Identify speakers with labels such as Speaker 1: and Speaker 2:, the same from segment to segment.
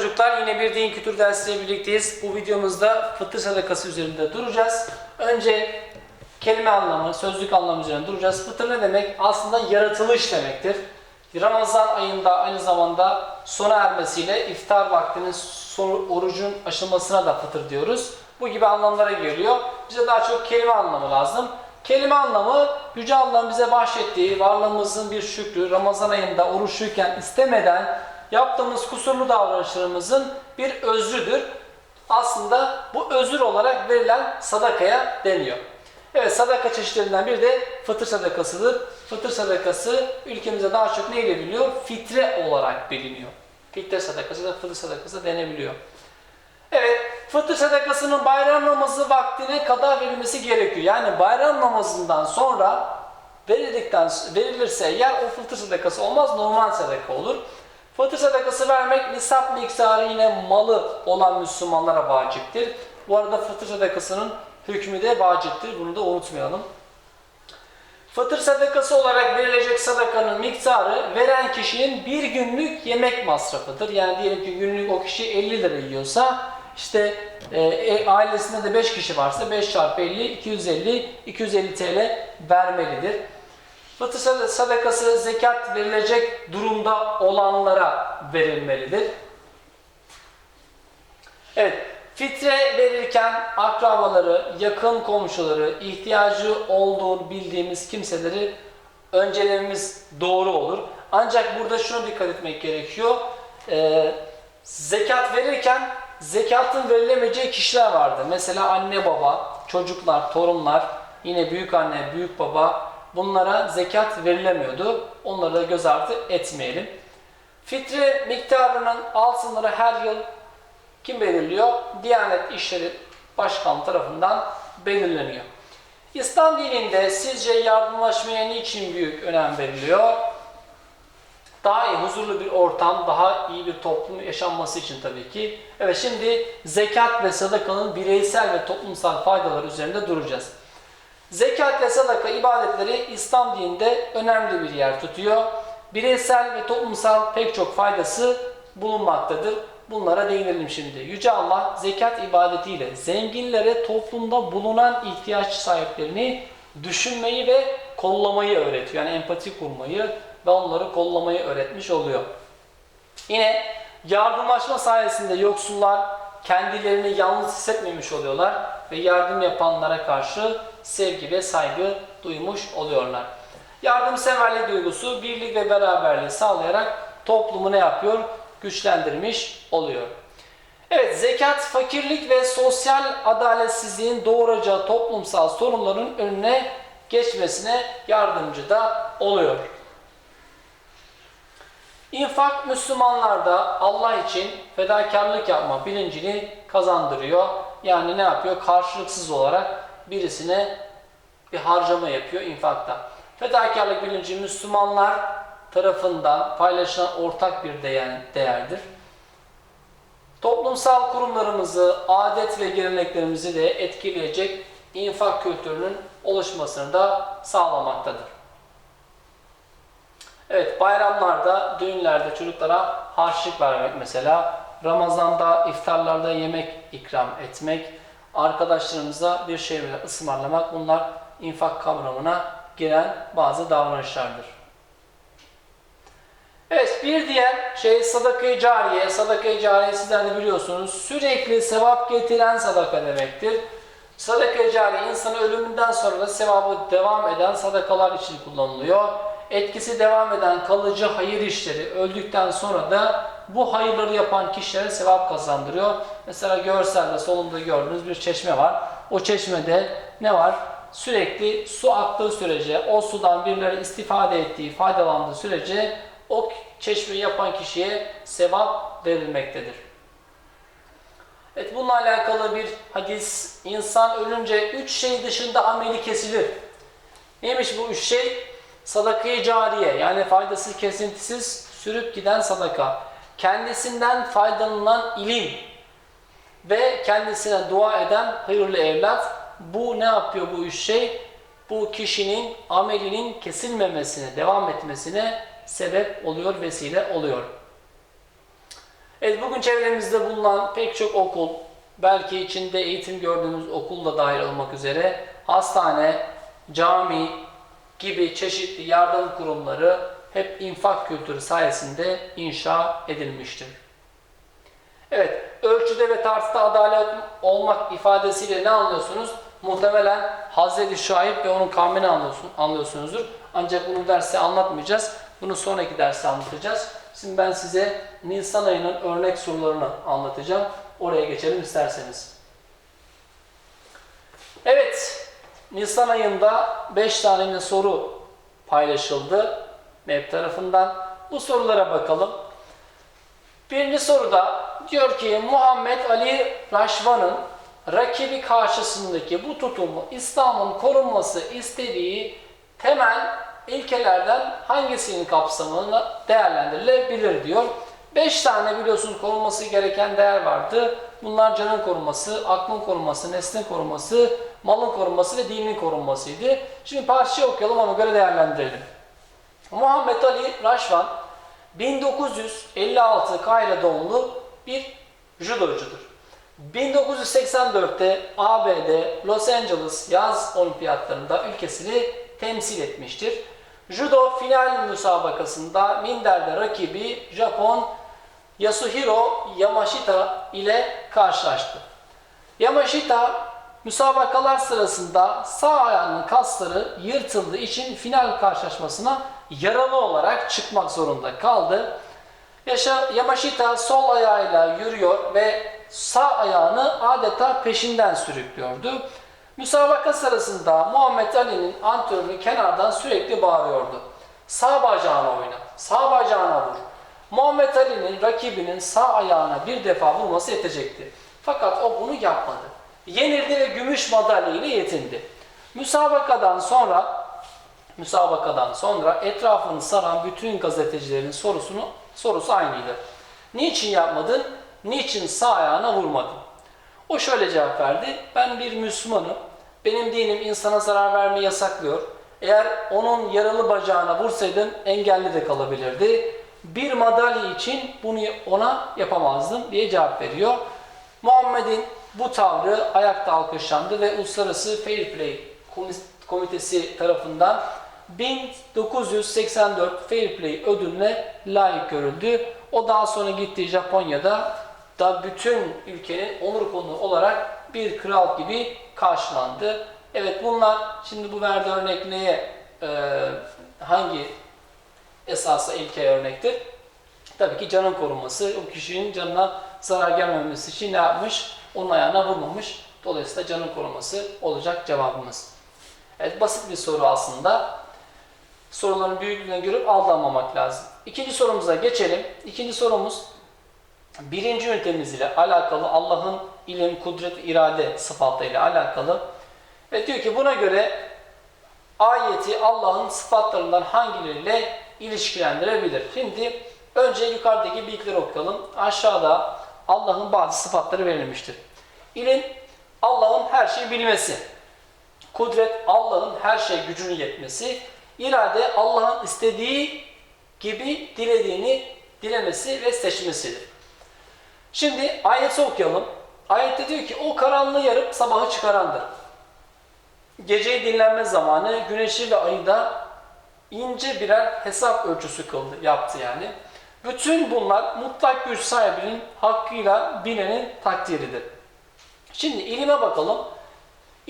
Speaker 1: çocuklar yine bir din kültür dersiyle birlikteyiz. Bu videomuzda fıtır sadakası üzerinde duracağız. Önce kelime anlamı, sözlük anlamı üzerinde duracağız. Fıtır ne demek? Aslında yaratılış demektir. Ramazan ayında aynı zamanda sona ermesiyle iftar vaktinin orucun aşılmasına da fıtır diyoruz. Bu gibi anlamlara geliyor. Bize daha çok kelime anlamı lazım. Kelime anlamı Yüce Allah'ın bize bahşettiği varlığımızın bir şükrü, Ramazan ayında oruçluyken istemeden yaptığımız kusurlu davranışlarımızın bir özrüdür. Aslında bu özür olarak verilen sadakaya deniyor. Evet sadaka çeşitlerinden biri de fıtır sadakasıdır. Fıtır sadakası ülkemizde daha çok neyle biliniyor? Fitre olarak biliniyor. Fitre sadakası da fıtır sadakası da denebiliyor. Evet, fıtır sadakasının bayram namazı vaktine kadar verilmesi gerekiyor. Yani bayram namazından sonra verildikten verilirse eğer o fıtır sadakası olmaz, normal sadaka olur. Fıtır sadakası vermek nisap miktarı yine malı olan Müslümanlara vaciptir. Bu arada fıtır sadakasının hükmü de vaciptir. Bunu da unutmayalım. Fıtır sadakası olarak verilecek sadakanın miktarı veren kişinin bir günlük yemek masrafıdır. Yani diyelim ki günlük o kişi 50 lira yiyorsa işte e, e, ailesinde de 5 kişi varsa 5 çarpı 50 250 250 TL vermelidir. Fıtır sadakası zekat verilecek durumda olanlara verilmelidir. Evet, fitre verirken akrabaları, yakın komşuları, ihtiyacı olduğunu bildiğimiz kimseleri öncelememiz doğru olur. Ancak burada şuna dikkat etmek gerekiyor. Ee, zekat verirken zekatın verilemeyeceği kişiler vardı. Mesela anne baba, çocuklar, torunlar, yine büyük anne, büyük baba bunlara zekat verilemiyordu. Onları da göz ardı etmeyelim. Fitre miktarının altınları her yıl kim belirliyor? Diyanet İşleri Başkanlığı tarafından belirleniyor. İslam dininde sizce yardımlaşmaya niçin büyük önem veriliyor? Daha iyi, huzurlu bir ortam, daha iyi bir toplum yaşanması için tabii ki. Evet şimdi zekat ve sadakanın bireysel ve toplumsal faydaları üzerinde duracağız. Zekat ve sadaka ibadetleri İslam dininde önemli bir yer tutuyor. Bireysel ve toplumsal pek çok faydası bulunmaktadır. Bunlara değinelim şimdi. Yüce Allah zekat ibadetiyle zenginlere toplumda bulunan ihtiyaç sahiplerini düşünmeyi ve kollamayı öğretiyor. Yani empati kurmayı ve onları kollamayı öğretmiş oluyor. Yine yardımlaşma sayesinde yoksullar kendilerini yalnız hissetmemiş oluyorlar ve yardım yapanlara karşı sevgi ve saygı duymuş oluyorlar. Yardımseverlik duygusu birlik ve beraberliği sağlayarak toplumu ne yapıyor? Güçlendirmiş oluyor. Evet, zekat fakirlik ve sosyal adaletsizliğin doğuracağı toplumsal sorunların önüne geçmesine yardımcı da oluyor. İnfak Müslümanlarda Allah için fedakarlık yapma bilincini kazandırıyor. Yani ne yapıyor? Karşılıksız olarak birisine bir harcama yapıyor infakta. Fedakarlık bilinci Müslümanlar tarafından paylaşılan ortak bir değerdir. Toplumsal kurumlarımızı, adet ve geleneklerimizi de etkileyecek infak kültürünün oluşmasını da sağlamaktadır. Evet, bayramlarda, düğünlerde çocuklara harçlık vermek mesela, Ramazan'da, iftarlarda yemek ikram etmek, arkadaşlarımıza bir şeyler ısmarlamak bunlar infak kavramına giren bazı davranışlardır. Evet bir diğer şey sadaka-i cariye. Sadaka-i cariye sizler de biliyorsunuz sürekli sevap getiren sadaka demektir. Sadaka-i cariye insanın ölümünden sonra da sevabı devam eden sadakalar için kullanılıyor. Etkisi devam eden kalıcı hayır işleri öldükten sonra da bu hayırları yapan kişilere sevap kazandırıyor. Mesela görselde solunda gördüğünüz bir çeşme var. O çeşmede ne var? Sürekli su aktığı sürece, o sudan birileri istifade ettiği, faydalandığı sürece o çeşmeyi yapan kişiye sevap verilmektedir. Evet bununla alakalı bir hadis, insan ölünce üç şey dışında ameli kesilir. Neymiş bu üç şey? Sadakayı cariye yani faydası kesintisiz sürüp giden sadaka. Kendisinden faydalanılan ilim ve kendisine dua eden hayırlı evlat. Bu ne yapıyor bu üç şey? Bu kişinin amelinin kesilmemesine, devam etmesine sebep oluyor, vesile oluyor. Evet bugün çevremizde bulunan pek çok okul, belki içinde eğitim gördüğümüz okul da dahil olmak üzere hastane, cami gibi çeşitli yardım kurumları hep infak kültürü sayesinde inşa edilmiştir. Evet, ölçüde ve tartıda adalet olmak ifadesiyle ne anlıyorsunuz? Muhtemelen Hazreti Şuayb ve onun kavmini anlıyorsun, anlıyorsunuzdur. Ancak bunu derste anlatmayacağız. Bunu sonraki derste anlatacağız. Şimdi ben size Nisan ayının örnek sorularını anlatacağım. Oraya geçelim isterseniz. Evet, Nisan ayında 5 tane soru paylaşıldı MEP tarafından. Bu sorulara bakalım. Birinci soruda diyor ki Muhammed Ali Raşvan'ın rakibi karşısındaki bu tutumu İslam'ın korunması istediği temel ilkelerden hangisinin kapsamına değerlendirilebilir diyor. Beş tane biliyorsunuz korunması gereken değer vardı. Bunlar canın korunması, aklın korunması, neslin korunması, malın korunması ve dinin korunmasıydı. Şimdi parçayı okuyalım ona göre değerlendirelim. Muhammed Ali Raşvan 1956 Kahire doğumlu bir judocudur. 1984'te ABD Los Angeles yaz olimpiyatlarında ülkesini temsil etmiştir. Judo final müsabakasında Minder'de rakibi Japon Yasuhiro Yamashita ile karşılaştı. Yamashita müsabakalar sırasında sağ ayağının kasları yırtıldığı için final karşılaşmasına yaralı olarak çıkmak zorunda kaldı. Yaşa Yamashita sol ayağıyla yürüyor ve sağ ayağını adeta peşinden sürüklüyordu. Müsabaka sırasında Muhammed Ali'nin antrenörü kenardan sürekli bağırıyordu. Sağ bacağına oyna, sağ bacağına vur. Muhammed Ali'nin rakibinin sağ ayağına bir defa vurması yetecekti. Fakat o bunu yapmadı. Yenildi ve gümüş madalya ile yetindi. Müsabakadan sonra müsabakadan sonra etrafını saran bütün gazetecilerin sorusunu sorusu aynıydı. Niçin yapmadın? Niçin sağ ayağına vurmadın? O şöyle cevap verdi. Ben bir Müslümanım. Benim dinim insana zarar vermeyi yasaklıyor. Eğer onun yaralı bacağına vursaydın engelli de kalabilirdi. Bir madalya için bunu ona yapamazdım diye cevap veriyor. Muhammed'in bu tavrı ayakta alkışlandı ve Uluslararası Fair Play Komitesi tarafından 1984 Fair Play ödülüne layık görüldü. O daha sonra gittiği Japonya'da da bütün ülkenin onur konuğu olarak bir kral gibi karşılandı. Evet bunlar şimdi bu verdiği örnek neye e, hangi esasa ilke örnektir? Tabii ki canın korunması. O kişinin canına zarar gelmemesi için ne yapmış? Onun ayağına vurmamış. Dolayısıyla canın korunması olacak cevabımız. Evet basit bir soru aslında. Soruların büyüklüğüne görüp aldanmamak lazım. İkinci sorumuza geçelim. İkinci sorumuz birinci ünitemiz ile alakalı Allah'ın ilim, kudret, irade sıfatlarıyla alakalı. Ve diyor ki buna göre ayeti Allah'ın sıfatlarından hangileriyle ilişkilendirebilir? Şimdi önce yukarıdaki bilgileri okuyalım. Aşağıda Allah'ın bazı sıfatları verilmiştir. İlim Allah'ın her şeyi bilmesi. Kudret Allah'ın her şey gücünü yetmesi. İrade Allah'ın istediği gibi dilediğini dilemesi ve seçmesidir. Şimdi ayeti okuyalım. Ayette diyor ki o karanlığı yarıp sabahı çıkarandır. Geceyi dinlenme zamanı güneşi ve ayı ince birer hesap ölçüsü kıldı, yaptı yani. Bütün bunlar mutlak güç sahibinin hakkıyla bilenin takdiridir. Şimdi ilime bakalım.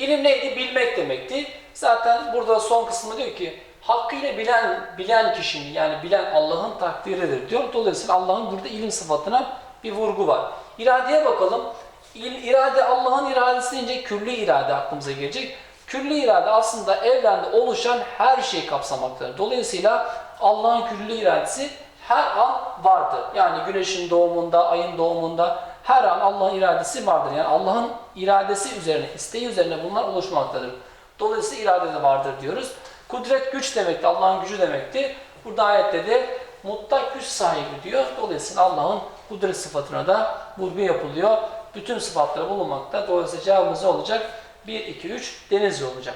Speaker 1: İlim neydi? Bilmek demekti. Zaten burada son kısmı diyor ki hakkıyla bilen bilen kişinin yani bilen Allah'ın takdiridir diyor. Dolayısıyla Allah'ın burada ilim sıfatına bir vurgu var. İradeye bakalım. İl, irade Allah'ın iradesi deyince külli irade aklımıza gelecek. Külli irade aslında evrende oluşan her şeyi kapsamaktadır. Dolayısıyla Allah'ın külli iradesi her an vardır. Yani güneşin doğumunda, ayın doğumunda her an Allah'ın iradesi vardır. Yani Allah'ın iradesi üzerine, isteği üzerine bunlar oluşmaktadır. Dolayısıyla irade de vardır diyoruz. Kudret güç demekti, Allah'ın gücü demekti. Burada ayette de mutlak güç sahibi diyor. Dolayısıyla Allah'ın kudret sıfatına da vurgu yapılıyor. Bütün sıfatları bulunmakta. Dolayısıyla cevabımız olacak? 1, 2, 3 denizli olacak.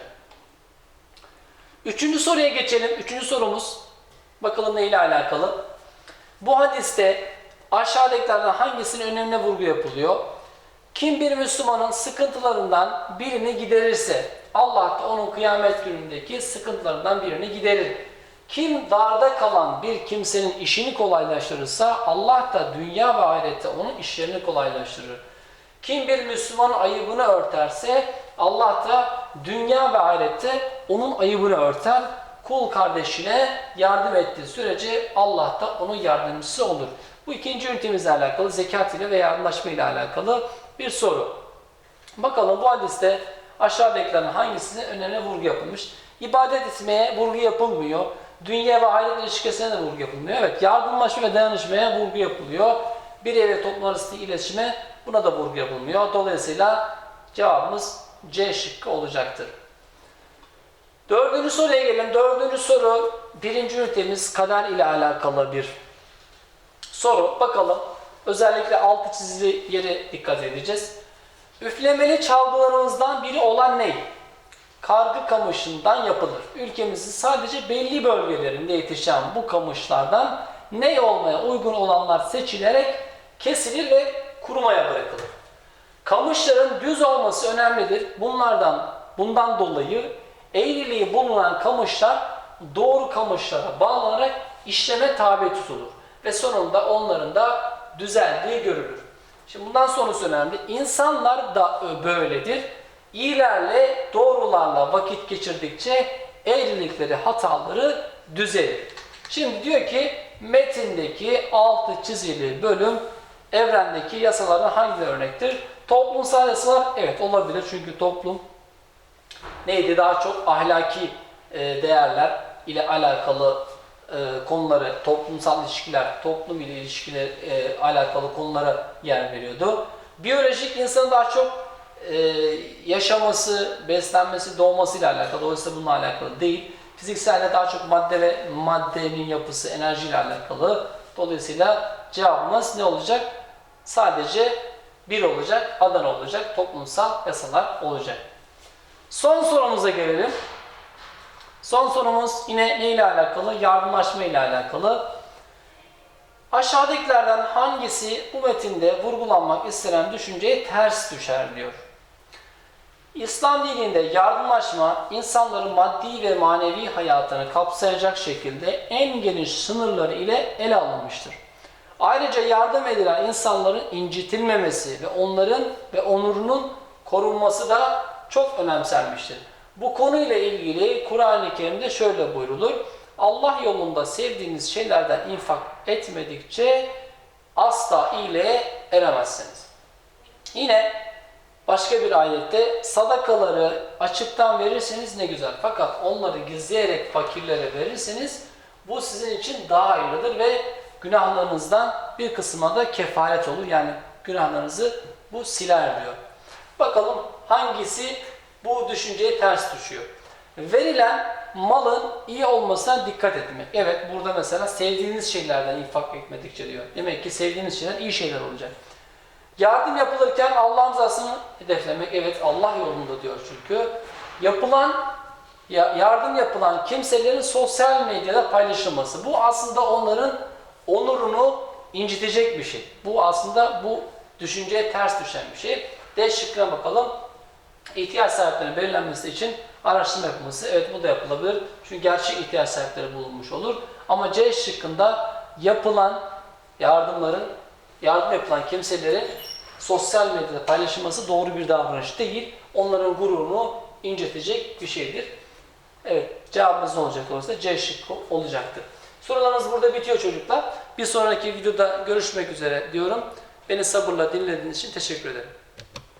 Speaker 1: Üçüncü soruya geçelim. Üçüncü sorumuz bakalım neyle alakalı. Bu hadiste aşağıdakilerden hangisinin önemine vurgu yapılıyor? Kim bir Müslümanın sıkıntılarından birini giderirse Allah da onun kıyamet günündeki sıkıntılarından birini giderir. Kim darda kalan bir kimsenin işini kolaylaştırırsa Allah da dünya ve ahirette onun işlerini kolaylaştırır. Kim bir Müslümanın ayıbını örterse Allah da dünya ve ahirette onun ayıbını örter. Kul kardeşine yardım ettiği sürece Allah da onun yardımcısı olur. Bu ikinci ünitemizle alakalı zekat ile ve yardımlaşma ile alakalı bir soru. Bakalım bu hadiste aşağıdakilerin hangisine önemli vurgu yapılmış? İbadet etmeye vurgu yapılmıyor. Dünya ve ahiret ilişkisine de vurgu yapılmıyor. Evet yardımlaşma ve dayanışmaya vurgu yapılıyor. Bir ev ve toplum arasındaki iletişime buna da vurgu yapılmıyor. Dolayısıyla cevabımız C şıkkı olacaktır. Dördüncü soruya gelelim. Dördüncü soru birinci ünitemiz kader ile alakalı bir soru. Bakalım özellikle altı çizili yere dikkat edeceğiz. Üflemeli çalgılarımızdan biri olan ney? Kargı kamışından yapılır. Ülkemizin sadece belli bölgelerinde yetişen bu kamışlardan ney olmaya uygun olanlar seçilerek kesilir ve kurumaya bırakılır. Kamışların düz olması önemlidir. Bunlardan bundan dolayı eğriliği bulunan kamışlar doğru kamışlara bağlanarak işleme tabi tutulur ve sonunda onların da düzeldiği görülür. Şimdi bundan sonrası önemli. İnsanlar da böyledir. İyilerle, doğrularla vakit geçirdikçe eğrilikleri, hataları düzelir. Şimdi diyor ki metindeki altı çizili bölüm evrendeki yasaların hangi örnektir? Toplumsal yasalar evet olabilir çünkü toplum neydi daha çok ahlaki e, değerler ile alakalı e, konuları, toplumsal ilişkiler, toplum ile ilişkiler e, alakalı konulara yer veriyordu. Biyolojik insanın daha çok e, yaşaması, beslenmesi, doğması ile alakalı. Dolayısıyla bununla alakalı değil. Fizikselde daha çok madde ve maddenin yapısı, enerji ile alakalı. Dolayısıyla cevabımız ne olacak? Sadece bir olacak, Adana olacak, toplumsal yasalar olacak. Son sorumuza gelelim. Son sorumuz yine ne ile alakalı? Yardımlaşma ile alakalı. Aşağıdakilerden hangisi bu metinde vurgulanmak istenen düşünceye ters düşer diyor. İslam dininde yardımlaşma insanların maddi ve manevi hayatını kapsayacak şekilde en geniş sınırları ile ele alınmıştır. Ayrıca yardım edilen insanların incitilmemesi ve onların ve onurunun korunması da çok önemsenmiştir. Bu konuyla ilgili Kur'an-ı Kerim'de şöyle buyrulur. Allah yolunda sevdiğiniz şeylerden infak etmedikçe asla iyiliğe eremezsiniz. Yine başka bir ayette sadakaları açıktan verirseniz ne güzel. Fakat onları gizleyerek fakirlere verirseniz bu sizin için daha hayırlıdır ve günahlarınızdan bir kısma da kefaret olur. Yani günahlarınızı bu siler diyor. Bakalım hangisi bu düşünceye ters düşüyor. Verilen malın iyi olmasına dikkat etmek. Evet burada mesela sevdiğiniz şeylerden infak etmedikçe diyor. Demek ki sevdiğiniz şeyler iyi şeyler olacak. Yardım yapılırken Allah'ın rızasını hedeflemek. Evet Allah yolunda diyor çünkü. Yapılan yardım yapılan kimselerin sosyal medyada paylaşılması. Bu aslında onların onurunu incitecek bir şey. Bu aslında bu düşünceye ters düşen bir şey. D şıkkına bakalım. İhtiyaç sahiplerinin belirlenmesi için araştırma yapılması. Evet bu da yapılabilir. Çünkü gerçek ihtiyaç sahipleri bulunmuş olur. Ama C şıkkında yapılan yardımların, yardım yapılan kimselerin sosyal medyada paylaşılması doğru bir davranış değil. Onların gururunu incitecek bir şeydir. Evet cevabımız ne olacak olursa C şıkkı olacaktır. Sorularınız burada bitiyor çocuklar. Bir sonraki videoda görüşmek üzere diyorum. Beni sabırla dinlediğiniz için teşekkür ederim.